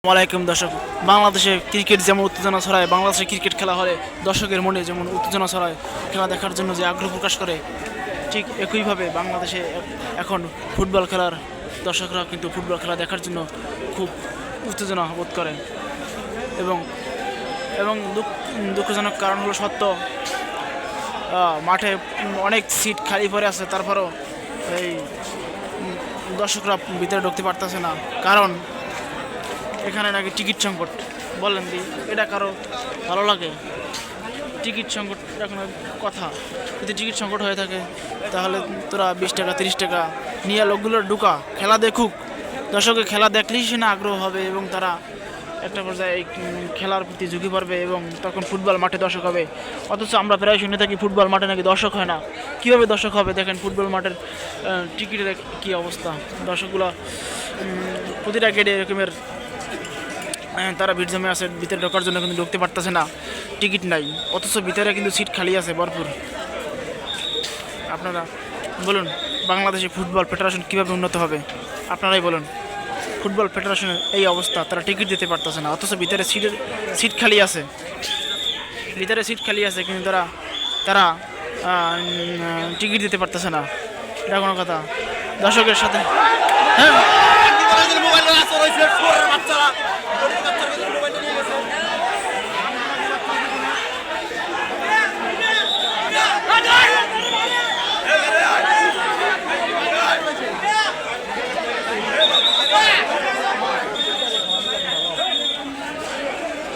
আসসালামাইকুম দর্শক। বাংলাদেশে ক্রিকেট যেমন উত্তেজনা ছড়ায়, বাংলাদেশে ক্রিকেট খেলা হলে দর্শকের মনে যেমন উত্তেজনা ছড়ায়, খেলা দেখার জন্য যে আগ্রহ প্রকাশ করে, ঠিক একইভাবে বাংলাদেশে এখন ফুটবল খেলার দর্শকরা কিন্তু ফুটবল খেলা দেখার জন্য খুব উত্তেজনা বোধ করে। এবং এবং দুঃখ, দুঃখজনক কারণ হলো সত্য মাঠে অনেক সিট খালি পড়ে আছে, তারপরও এই দর্শকরা ভিতরে ঢুকতে পারতেছে না। কারণ এখানে নাকি টিকিট সংকট। বলেন দি, এটা কারও ভালো লাগে? টিকিট সংকট এখন কথা। যদি টিকিট সংকট হয়ে থাকে, তাহলে তোরা বিশ টাকা, তিরিশ টাকা নিয়ে লোকগুলোর ঢুকা, খেলা দেখুক। দর্শকের খেলা দেখলেই সে না আগ্রহ হবে এবং তারা একটা পর্যায়ে এই খেলার প্রতি ঝুঁকি পড়বে এবং তখন ফুটবল মাঠে দর্শক হবে। অথচ আমরা প্রায় শুনে থাকি ফুটবল মাঠে নাকি দর্শক হয় না। কীভাবে দর্শক হবে? দেখেন ফুটবল মাঠের টিকিটের কী অবস্থা? দর্শকগুলো প্রতিটা গেটে এরকমের তারা ভিড় জমে আছে, ভিতরে ঢোকার জন্য কিন্তু ঢুকতে পারতেছে না। টিকিট নাই, অথচ ভিতরে কিন্তু সিট খালি আছে, ভরপুর। আপনারা বলুন, বাংলাদেশে ফুটবল ফেডারেশন কীভাবে উন্নত হবে? আপনারাই বলুন, ফুটবল ফেডারেশনের এই অবস্থা, তারা টিকিট দিতে পারতেছে না, অথচ ভিতরে সিটের, সিট খালি আছে। ভিতরে সিট খালি আছে, কিন্তু তারা তারা টিকিট দিতে পারতেছে না। এটা কোনো কথা। দর্শকের সাথে